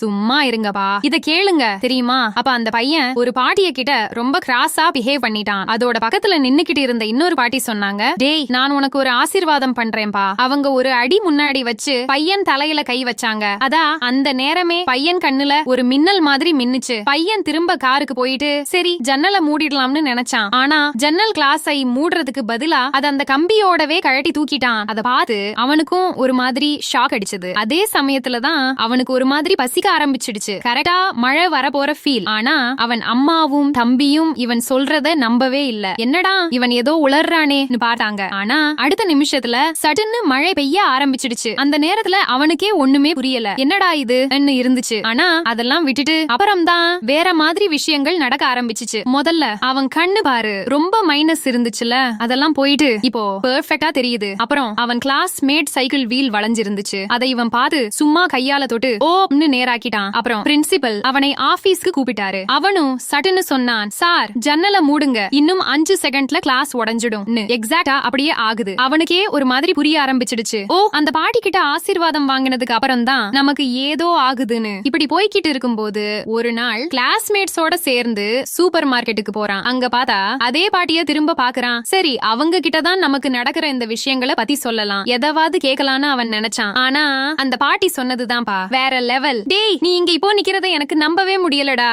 சும்மா இருங்கப்பா. இத கேளுங்க. தெரியுமா? அப்ப அந்த பையன் ஒரு பாட்டிய கிட்ட ரொம்ப கிராஸா பிஹேவ் பண்ணிட்டான். அதோட பக்கத்துல நின்னுகிட்டு இருந்த இன்னொரு பாட்டி சொன்னாங்க டேய் நான் உனக்கு ஒரு ஆசீர்வாதம் பண்றேன்பா அவங்க ஒரு அடி முன்னாடி வச்சு பையன் தலையில கை வச்சாங்க. அதா அந்த நேரமே பையன் கண்ணுல ஒரு மின்னல் மாதிரி மின்னுச்சு. பையன் திரும்ப காருக்கு போயிட்டு சரி ஜன்னலை மூடிடலாம்னு நினைச்சான். ஆனா ஜன்னல் கிளாஸை மூடுறதுக்கு பதிலா அது அந்த கம்பியோடவே கழட்டி தூக்கிட்டான். அத பார்த்து அவனுக்கும் ஒரு மாதிரி ஷாக் அடிச்சது. அதே சமயத்துலதான் அவனுக்கு ஒரு மாதிரி பசிக்க ஆரம்பிச்சிடுச்சு. கரெக்டா மழை வர போற ஃபீல் ஆனா அவன் அம்மாவும் தம்பியும் இவன் சொல்றத நம்பவே இல்ல. என்னடா இவன் ஏதோ உளர்றானேன்னு பார்த்தாங்க. ஆனா அடுத்த நிமிஷத்துல சடன்னு மழை பெய்ய ஆரம்பிச்சிடுச்சு. அந்த நேரத்துல அவனுக்கே ஒண்ணுமே புரியல. என்னடா இது இருந்துச்சு. ஆனா அதெல்லாம் விட்டுட்டு அப்புறம்தான் வேற மாதிரி விஷயங்கள் நடக்க ஆரம்பிச்சிச்சு. முதல்ல அவன் கண்ணு பாரு ரொம்ப மைனஸ் இருந்துச்சுல. அதெல்லாம் போயிட்டு இப்போ பெர்ஃபெக்ட்டா தெரியுது. அப்புறம் அவன் கிளாஸ் மேட் சைக்கிள் வீல் வளைஞ்சிருந்துச்சு. அதை இவன் பார்த்து சும்மா கையால தொட்டு ஓப்னு நேராக்கிட்டான் அப்புறம் பிரின்சிபல் அவனை ஆபீஸ்க்கு கூப்பிட்டாரு. அவனும் சட்டுன்னு சொன்னான் சார் ஜன்னல மூடுங்க. இன்னும் அஞ்சு செகண்ட்ல கிளாஸ் உடஞ்சிடும் எக்ஸாக்டா அப்படியே ஆகுது. அவனுக்கே ஒரு மாதிரி புரிய ஆரம்பிச்சிடுச்சு. ஓ அந்த பாட்டி கிட்ட ஆசீர்வாதம் வாங்கினதுக்கு அப்புறம் தான் நமக்கு ஏதோ ஆகுதுன்னு. இப்படி போய்கிட்டு இருக்கும்போது ஒரு நாள் கிளாஸ்மேட்ஸோட சேர்ந்து சூப்பர் மார்க்கெட்டுக்கு போறான். அங்க பார்த்தா அதே பாட்டிய திரும்ப பாக்குறான் சரி அவங்க கிட்ட தான் நமக்கு நடக்கிற இந்த விஷயங்களை பத்தி சொல்லலாம். எதாவது கேட்கலான்னு அவன் நினைச்சான். ஆனா அந்த பாட்டி சொன்னதுதான்ப்பா. வேற லெவல் டே நீ இங்க இப்போ நிக்கிறத எனக்கு நம்பவே முடியலடா.